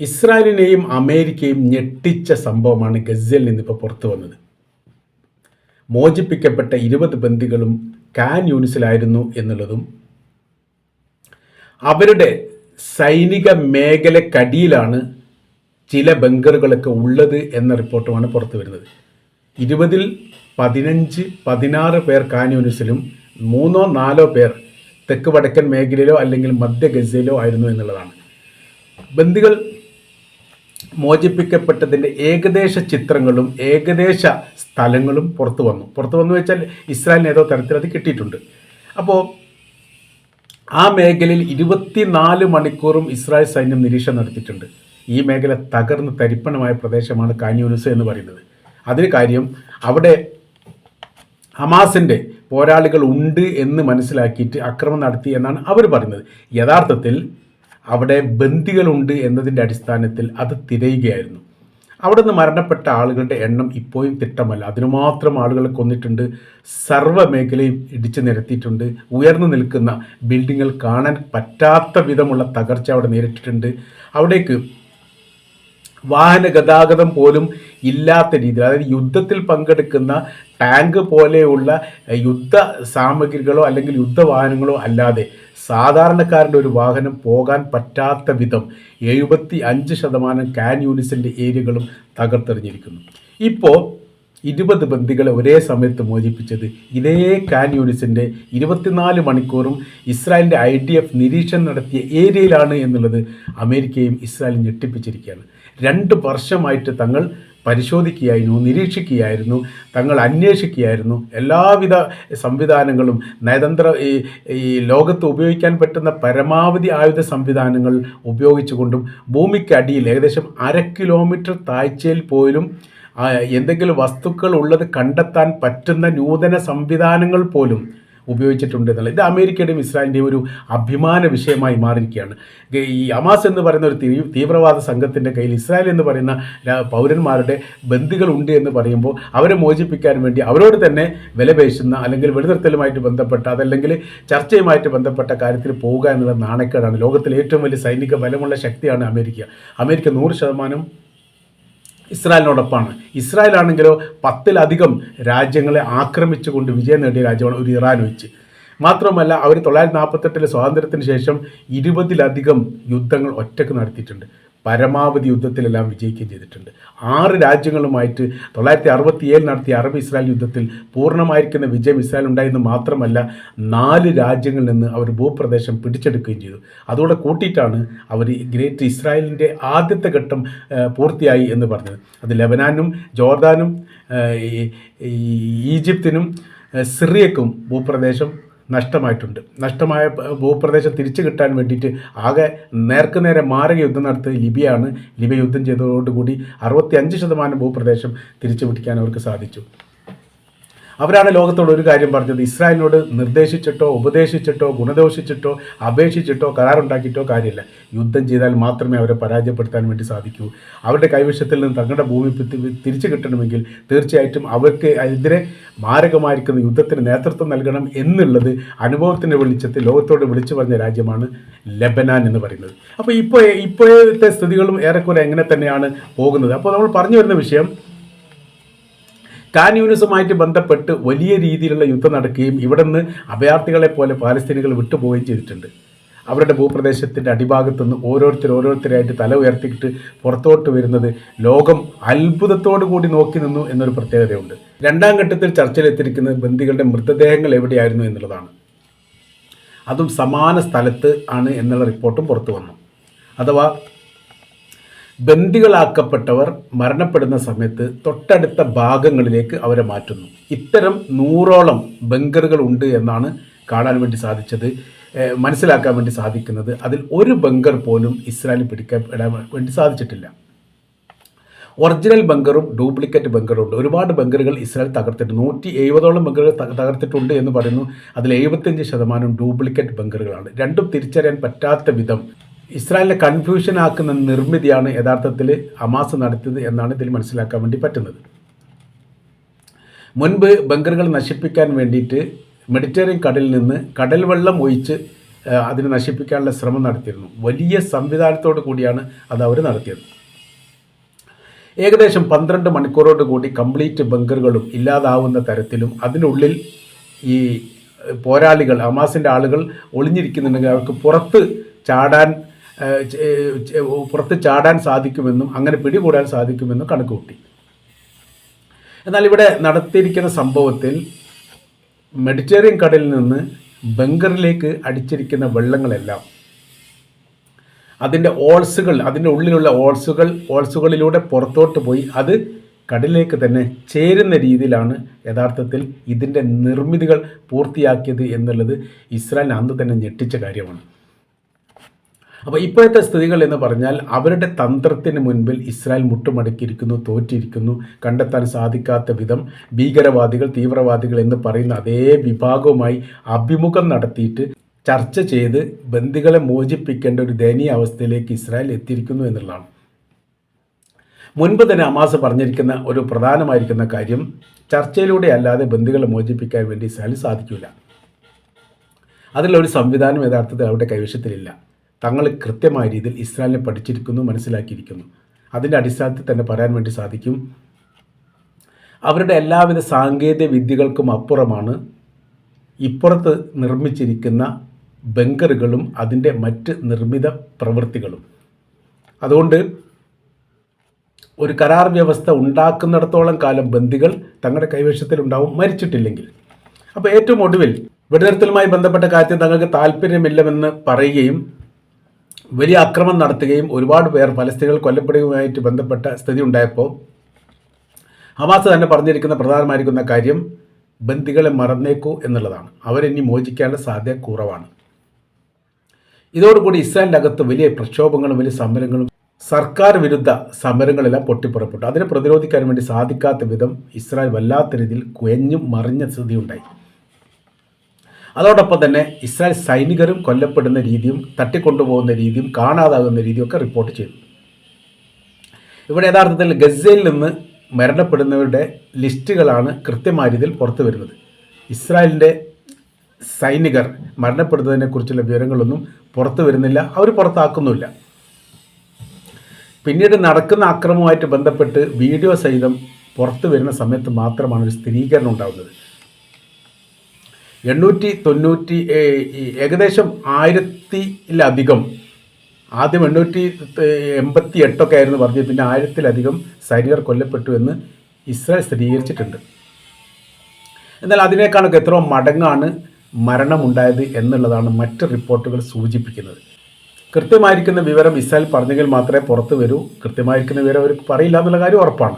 ഇസ്രായേലിനെയും അമേരിക്കയും ഞെട്ടിച്ച സംഭവമാണ് ഗസയിൽ നിന്നിപ്പോൾ പുറത്തു വന്നത്. മോചിപ്പിക്കപ്പെട്ട ഇരുപത് ബന്ദികളും കാൻ യൂണിസിലായിരുന്നു എന്നുള്ളതും അവരുടെ സൈനിക മേഖലക്കടിയിലാണ് ചില ബങ്കറുകളൊക്കെ ഉള്ളത് എന്ന റിപ്പോർട്ടുമാണ് പുറത്തു വരുന്നത്. ഇരുപതിൽ പതിനഞ്ച് പതിനാറ് പേർ കാൻ യൂണിസിലും മൂന്നോ നാലോ പേർ തെക്ക് വടക്കൻ മേഖലയിലോ അല്ലെങ്കിൽ മധ്യ ഗസയിലോ ആയിരുന്നു എന്നുള്ളതാണ്. ബന്ദികൾ മോചിപ്പിക്കപ്പെട്ടതിന്റെ ഏകദേശ ചിത്രങ്ങളും ഏകദേശ സ്ഥലങ്ങളും പുറത്തു വന്നു. പുറത്തു വന്നു വെച്ചാൽ ഇസ്രായേലിന് ഏതോ തരത്തിൽ അത് കിട്ടിയിട്ടുണ്ട്. അപ്പോൾ ആ മേഖലയിൽ ഇരുപത്തിനാല് മണിക്കൂറും ഇസ്രായേൽ സൈന്യം നിരീക്ഷണം നടത്തിയിട്ടുണ്ട്. ഈ മേഖല തകർന്ന് തരിപ്പണമായ പ്രദേശമാണ് കാന്യൂനിസ് എന്ന് പറയുന്നത്. അതിന് കാര്യം അവിടെ ഹമാസിന്റെ പോരാളികൾ ഉണ്ട് എന്ന് മനസ്സിലാക്കിയിട്ട് അക്രമം നടത്തി എന്നാണ് അവർ പറയുന്നത്. യഥാർത്ഥത്തിൽ അവിടെ ബന്ദികളുണ്ട് എന്നതിന്റെ അടിസ്ഥാനത്തിൽ അത് തിരയുകയായിരുന്നു. അവിടെ നിന്ന് മരണപ്പെട്ട ആളുകളുടെ എണ്ണം ഇപ്പോഴും തിട്ടമല്ല. അതിനുമാത്രം ആളുകളെ കൊന്നിട്ടുണ്ട്. സർവ മേഖലയും ഇടിച്ചു നിരത്തിയിട്ടുണ്ട്. ഉയർന്നു നിൽക്കുന്ന ബിൽഡിങ്ങുകൾ കാണാൻ പറ്റാത്ത വിധമുള്ള തകർച്ച അവിടെ നേരിട്ടിട്ടുണ്ട്. അവിടേക്ക് വാഹന ഗതാഗതം പോലും ഇല്ലാത്ത രീതിയിൽ അതായത് യുദ്ധത്തിൽ പങ്കെടുക്കുന്ന ടാങ്ക് പോലെയുള്ള യുദ്ധ സാമഗ്രികളോ അല്ലെങ്കിൽ യുദ്ധവാഹനങ്ങളോ അല്ലാതെ സാധാരണക്കാരുടെ ഒരു വാഹനം പോകാൻ പറ്റാത്ത വിധം എഴുപത്തി അഞ്ച് ശതമാനം കാൻ യൂണിസിന്റെ ഏരിയകളും തകർത്തെറിഞ്ഞിരിക്കുന്നു. ഇപ്പോൾ ഇരുപത് ബന്ദികളെ ഒരേ സമയത്ത് മോചിപ്പിച്ചത് ഇതേ കാൻ യൂണിസിന്റെ ഇരുപത്തിനാല് മണിക്കൂറും ഇസ്രായേലിന്റെ ഐ ഡി എഫ് നിരീക്ഷണം നടത്തിയ ഏരിയയിലാണ് എന്നുള്ളത് അമേരിക്കയും ഇസ്രായേലും ഞെട്ടിപ്പിച്ചിരിക്കുകയാണ്. രണ്ട് വർഷമായിട്ട് തങ്ങൾ പരിശോധിക്കുകയായിരുന്നു നിരീക്ഷിക്കുകയായിരുന്നു തങ്ങൾ അന്വേഷിക്കുകയായിരുന്നു. എല്ലാവിധ സംവിധാനങ്ങളും നയതന്ത്ര ഈ ഈ ലോകത്ത് ഉപയോഗിക്കാൻ പറ്റുന്ന പരമാവധി ആയുധ സംവിധാനങ്ങൾ ഉപയോഗിച്ചുകൊണ്ടും ഭൂമിക്കടിയിൽ ഏകദേശം അര കിലോമീറ്റർ താഴ്ചയിൽ പോലും എന്തെങ്കിലും വസ്തുക്കൾ ഉള്ളത് കണ്ടെത്താൻ പറ്റുന്ന നൂതന സംവിധാനങ്ങൾ പോലും ഉപയോഗിച്ചിട്ടുണ്ട് എന്നുള്ളത് ഇത് അമേരിക്കയുടെയും ഇസ്രായേലിന്റെയും ഒരു അഭിമാന വിഷയമായി മാറിയിരിക്കുകയാണ്. ഈ അമാസ് എന്ന് പറയുന്ന ഒരു തീവ്രവാദ സംഘത്തിന്റെ കയ്യിൽ ഇസ്രായേൽ എന്ന് പറയുന്ന പൗരന്മാരുടെ പൗരന്മാരുടെ ബന്ധുക്കളുണ്ട് എന്ന് പറയുമ്പോൾ അവരെ മോചിപ്പിക്കാൻ വേണ്ടി അവരോട് തന്നെ വിലപേശുന്ന അല്ലെങ്കിൽ വെടിനിർത്തലുമായിട്ട് ബന്ധപ്പെട്ട അതല്ലെങ്കിൽ ചർച്ചയുമായിട്ട് ബന്ധപ്പെട്ട കാര്യത്തിൽ പോവുക എന്നുള്ള നാണക്കേടാണ് ലോകത്തിലെ ഏറ്റവും വലിയ സൈനിക ബലമുള്ള ശക്തിയാണ് അമേരിക്ക. അമേരിക്ക നൂറ് ശതമാനം ഇസ്രായേലിനോടൊപ്പമാണ്. ഇസ്രായേൽ ആണെങ്കിലോ പത്തിലധികം രാജ്യങ്ങളെ ആക്രമിച്ചുകൊണ്ട് വിജയം നേടിയ രാജ്യമാണ് ഒരു ഇറാൻ വെച്ച്. മാത്രമല്ല അവർ തൊള്ളായിരത്തി നാൽപ്പത്തെട്ടിലെ സ്വാതന്ത്ര്യത്തിന് ശേഷം ഇരുപതിലധികം യുദ്ധങ്ങൾ ഒറ്റയ്ക്ക് നടത്തിയിട്ടുണ്ട്. പരമാവധി യുദ്ധത്തിലെല്ലാം വിജയിക്കുകയും ചെയ്തിട്ടുണ്ട്. ആറ് രാജ്യങ്ങളുമായിട്ട് തൊള്ളായിരത്തി അറുപത്തി ഏഴിൽ നടത്തിയ അറബ് ഇസ്രായേൽ യുദ്ധത്തിൽ പൂർണമായിരിക്കുന്ന വിജയം ഇസ്രായേൽ ഉണ്ടായെന്ന് മാത്രമല്ല നാല് രാജ്യങ്ങളിൽ നിന്ന് അവർ ഭൂപ്രദേശം പിടിച്ചെടുക്കുകയും ചെയ്തു. അതോടെ കൂട്ടിയിട്ടാണ് അവർ ഗ്രേറ്റ് ഇസ്രായേലിന്റെ ആദ്യത്തെ ഘട്ടം പൂർത്തിയായി എന്ന് പറഞ്ഞത്. അത് ലെബനാനും ജോർദാനും ഈജിപ്തിനും സിറിയക്കും ഭൂപ്രദേശം നഷ്ടമായിട്ടുണ്ട്. നഷ്ടമായ ഭൂപ്രദേശം തിരിച്ചു കിട്ടാൻ വേണ്ടിയിട്ട് ആകെ നേർക്കുനേരെ മാരക യുദ്ധം നടത്തിയത് ലിബിയാണ്. ലിബിയ യുദ്ധം ചെയ്തതോടുകൂടി അറുപത്തി അഞ്ച് ശതമാനം ഭൂപ്രദേശം തിരിച്ചു പിടിക്കാൻ അവർക്ക് സാധിച്ചു. അവരാണ് ലോകത്തോട് ഒരു കാര്യം പറഞ്ഞത്. ഇസ്രായേലിനോട് നിർദ്ദേശിച്ചിട്ടോ ഉപദേശിച്ചിട്ടോ ഗുണദോഷിച്ചിട്ടോ അപേക്ഷിച്ചിട്ടോ കരാറുണ്ടാക്കിയിട്ടോ കാര്യമില്ല. യുദ്ധം ചെയ്താൽ മാത്രമേ അവരെ പരാജയപ്പെടുത്താൻ വേണ്ടി സാധിക്കൂ. അവരുടെ കൈവശത്തിൽ നിന്ന് തങ്ങളുടെ ഭൂമി തിരിച്ചു കിട്ടണമെങ്കിൽ തീർച്ചയായിട്ടും അവർക്ക് എതിരെ മാരകമായിരിക്കുന്ന യുദ്ധത്തിന് നേതൃത്വം നൽകണം എന്നുള്ളത് അനുഭവത്തിന്റെ വെളിച്ചത്തിൽ ലോകത്തോട് വിളിച്ചു പറഞ്ഞ രാജ്യമാണ് ലബനാൻ എന്ന് പറയുന്നത്. അപ്പോൾ ഇപ്പോൾ ഇപ്പോഴത്തെ സ്ഥിതികളും ഏറെക്കുറെ എങ്ങനെ തന്നെയാണ് പോകുന്നത്? അപ്പോൾ നമ്മൾ പറഞ്ഞു വരുന്ന വിഷയം കാൻ യൂണിസുമായിട്ട് ബന്ധപ്പെട്ട് വലിയ രീതിയിലുള്ള യുദ്ധം നടക്കുകയും ഇവിടെ നിന്ന് അഭയാർത്ഥികളെ പോലെ പാലസ്തീനികൾ വിട്ടുപോവുകയും ചെയ്തിട്ടുണ്ട്. അവരുടെ ഭൂപ്രദേശത്തിന്റെ അടിഭാഗത്തു നിന്ന് ഓരോരുത്തർ ഓരോരുത്തരായിട്ട് തല ഉയർത്തിയിട്ട് പുറത്തോട്ട് വരുന്നത് ലോകം അത്ഭുതത്തോടു കൂടി നോക്കി നിന്നു എന്നൊരു പ്രത്യേകതയുണ്ട്. രണ്ടാം ഘട്ടത്തിൽ ചർച്ചയിലെത്തിയിരിക്കുന്നത് ബന്ദികളുടെ മൃതദേഹങ്ങൾ എവിടെയായിരുന്നു എന്നുള്ളതാണ്. അതും സമാന സ്ഥലത്ത് ആണ് എന്നുള്ള റിപ്പോർട്ടും പുറത്തു വന്നു. അഥവാ ബന്ദികളാക്കപ്പെട്ടവർ മരണപ്പെടുന്ന സമയത്ത് തൊട്ടടുത്ത ഭാഗങ്ങളിലേക്ക് അവരെ മാറ്റുന്നു. ഇത്തരം നൂറോളം ബങ്കറുകൾ ഉണ്ട് എന്നാണ് കാണാൻ വേണ്ടി സാധിച്ചത് മനസ്സിലാക്കാൻ വേണ്ടി സാധിക്കുന്നത്. അതിൽ ഒരു ബങ്കർ പോലും ഇസ്രായേലിൽ പിടിക്കപ്പെടാൻ വേണ്ടി സാധിച്ചിട്ടില്ല. ഒറിജിനൽ ബങ്കറും ഡ്യൂപ്ലിക്കേറ്റ് ബങ്കറും ഉണ്ട്. ഒരുപാട് ബങ്കറുകൾ ഇസ്രായേൽ തകർത്തിട്ടുണ്ട്. നൂറ്റി എഴുപതോളം ബങ്കറുകൾ തകർത്തിട്ടുണ്ട് എന്ന് പറയുന്നു. അതിൽ എഴുപത്തഞ്ച് ശതമാനം ഡ്യൂപ്ലിക്കേറ്റ് ബങ്കറുകളാണ് രണ്ടും തിരിച്ചറിയാൻ പറ്റാത്ത വിധം ഇസ്രായേലിനെ കൺഫ്യൂഷൻ ആക്കുന്ന നിർമ്മിതിയാണ് യഥാർത്ഥത്തിൽ ഹമാസ് നടത്തിയത് എന്നാണ് ഇതിൽ മനസ്സിലാക്കാൻ വേണ്ടി പറ്റുന്നത്. മുൻപ് ബങ്കറുകൾ നശിപ്പിക്കാൻ വേണ്ടിയിട്ട് മെഡിറ്ററേനിയൻ കടലിൽ നിന്ന് കടൽ വെള്ളം ഒഴിച്ച് അതിനെ നശിപ്പിക്കാനുള്ള ശ്രമം നടത്തിയിരുന്നു. വലിയ സംവിധാനത്തോടു കൂടിയാണ് അത് അവർ നടത്തിയത്. ഏകദേശം പന്ത്രണ്ട് മണിക്കൂറോട് കൂടി കംപ്ലീറ്റ് ബങ്കറുകളും ഇല്ലാതാവുന്ന തരത്തിലും അതിനുള്ളിൽ ഈ പോരാളികൾ ഹമാസിന്റെ ആളുകൾ ഒളിഞ്ഞിരിക്കുന്നുണ്ടെങ്കിൽ അവർക്ക് പുറത്ത് ചാടാൻ പുറത്ത് ചാടാൻ സാധിക്കുമെന്നും അങ്ങനെ പിടികൂടാൻ സാധിക്കുമെന്നും കണക്ക് കൂട്ടി എന്നാൽ ഇവിടെ നടത്തിയിരിക്കുന്ന സംഭവത്തിൽ മെഡിറ്ററേനിയൻ കടലിൽ നിന്ന് ബങ്കറിലേക്ക് അടിച്ചിരിക്കുന്ന വെള്ളങ്ങളെല്ലാം അതിന്റെ ഓൾസുകൾ അതിന്റെ ഉള്ളിലുള്ള ഓൾസുകൾ ഓൾസുകളിലൂടെ പുറത്തോട്ട് പോയി അത് കടലിലേക്ക് തന്നെ ചേരുന്ന രീതിയിലാണ് യഥാർത്ഥത്തിൽ ഇതിന്റെ നിർമ്മിതികൾ പൂർത്തിയാക്കിയത് എന്നുള്ളത് ഇസ്രായേൽ അന്ന് തന്നെ ഞെട്ടിച്ച കാര്യമാണ്. അപ്പോൾ ഇപ്പോഴത്തെ സ്ഥിതികൾ എന്ന് പറഞ്ഞാൽ അവരുടെ തന്ത്രത്തിന് മുൻപിൽ ഇസ്രായേൽ മുട്ടുമടക്കിയിരിക്കുന്നു തോറ്റിരിക്കുന്നു കണ്ടെത്താൻ സാധിക്കാത്ത വിധം ഭീകരവാദികൾ തീവ്രവാദികൾ എന്ന് പറയുന്ന അതേ വിഭാഗവുമായി അഭിമുഖം നടത്തിയിട്ട് ചർച്ച ചെയ്ത് ബന്ദികളെ മോചിപ്പിക്കേണ്ട ഒരു ദയനീയ അവസ്ഥയിലേക്ക് ഇസ്രായേൽ എത്തിയിരിക്കുന്നു എന്നുള്ളതാണ്. മുൻപ് തന്നെ അമാസ് പറഞ്ഞിരിക്കുന്ന ഒരു പ്രധാനമായിരിക്കുന്ന കാര്യം ചർച്ചയിലൂടെ അല്ലാതെ ബന്ധുക്കളെ മോചിപ്പിക്കാൻ വേണ്ടി ഇസ്രായേൽ സാധിക്കില്ല അതിലൊരു സംവിധാനം യഥാർത്ഥത്തിൽ അവരുടെ കൈവശത്തിലില്ല. തങ്ങൾ കൃത്യമായ രീതിയിൽ ഇസ്രായേലിനെ പഠിച്ചിരിക്കുന്നു മനസ്സിലാക്കിയിരിക്കുന്നു. അതിന്റെ അടിസ്ഥാനത്തിൽ തന്നെ പറയാൻ വേണ്ടി സാധിക്കും അവരുടെ എല്ലാവിധ സാങ്കേതിക വിദ്യകൾക്കും അപ്പുറമാണ് ഇപ്പുറത്ത് നിർമ്മിച്ചിരിക്കുന്ന ബങ്കറുകളും അതിന്റെ മറ്റ് നിർമ്മിത പ്രവൃത്തികളും. അതുകൊണ്ട് ഒരു കരാർ വ്യവസ്ഥ ഉണ്ടാക്കുന്നിടത്തോളം കാലം ബന്ദികൾ തങ്ങളുടെ കൈവശത്തിലുണ്ടാവും മരിച്ചിട്ടില്ലെങ്കിൽ. അപ്പോൾ ഏറ്റവും ഒടുവിൽ വെടിനിർത്തലുമായി ബന്ധപ്പെട്ട കാര്യത്തിൽ തങ്ങൾക്ക് താല്പര്യമില്ലെന്ന് പറയുകയും വലിയ അക്രമം നടത്തുകയും ഒരുപാട് പേർ ഫലസ്തീനികൾ കൊല്ലപ്പെടുകയുമായിട്ട് ബന്ധപ്പെട്ട സ്ഥിതി ഉണ്ടായപ്പോൾ ഹമാസ് തന്നെ പറഞ്ഞിരിക്കുന്ന പ്രധാനമായിരിക്കുന്ന കാര്യം ബന്ദികളെ മറന്നേക്കൂ എന്നുള്ളതാണ്. അവരിനി മോചിക്കാനുള്ള സാധ്യത കുറവാണ്. ഇതോടുകൂടി ഇസ്രായേലിന്റെ അകത്ത് വലിയ പ്രക്ഷോഭങ്ങളും വലിയ സമരങ്ങളും സർക്കാർ വിരുദ്ധ സമരങ്ങളെല്ലാം പൊട്ടിപ്പുറപ്പെട്ടു. അതിനെ പ്രതിരോധിക്കാൻ വേണ്ടി സാധിക്കാത്ത വിധം ഇസ്രായേൽ വല്ലാത്ത രീതിയിൽ കുഞ്ഞും മറിഞ്ഞ സ്ഥിതി ഉണ്ടായി അതോടൊപ്പം തന്നെ ഇസ്രായേൽ സൈനികരും കൊല്ലപ്പെടുന്ന രീതിയും തട്ടിക്കൊണ്ടുപോകുന്ന രീതിയും കാണാതാകുന്ന രീതിയും ഒക്കെ റിപ്പോർട്ട് ചെയ്തു ഇവിടെ യഥാർത്ഥത്തിൽ ഗസയിൽ നിന്ന് മരണപ്പെടുന്നവരുടെ ലിസ്റ്റുകളാണ് കൃത്യമായ രീതിയിൽ പുറത്തു വരുന്നത്. ഇസ്രായേലിന്റെ സൈനികർ മരണപ്പെടുന്നതിനെക്കുറിച്ചുള്ള വിവരങ്ങളൊന്നും പുറത്തു വരുന്നില്ല അവർ പുറത്താക്കുന്നുമില്ല. പിന്നീട് നടക്കുന്ന അക്രമവുമായിട്ട് ബന്ധപ്പെട്ട് വീഡിയോ സഹിതം പുറത്തു വരുന്ന സമയത്ത് മാത്രമാണ് ഒരു സ്ഥിരീകരണം ഉണ്ടാകുന്നത്. എണ്ണൂറ്റി തൊണ്ണൂറ്റി ഏകദേശം ആയിരത്തിലധികം ആദ്യം എണ്ണൂറ്റി എൺപത്തി എട്ടൊക്കെ ആയിരുന്നു പറഞ്ഞത് പിന്നെ ആയിരത്തിലധികം സൈനികർ കൊല്ലപ്പെട്ടു എന്ന് ഇസ്രായേൽ സ്ഥിരീകരിച്ചിട്ടുണ്ട്. എന്നാൽ അതിനേക്കാളൊക്കെ എത്രയോ മടങ്ങാണ് മരണമുണ്ടായത് എന്നുള്ളതാണ് മറ്റ് റിപ്പോർട്ടുകൾ സൂചിപ്പിക്കുന്നത്. കൃത്യമായിരിക്കുന്ന വിവരം ഇസ്രായേൽ പറഞ്ഞെങ്കിൽ മാത്രമേ പുറത്തു വരൂ. കൃത്യമായിരിക്കുന്ന വിവരം അവർ പറയില്ല എന്നുള്ള കാര്യം ഉറപ്പാണ്.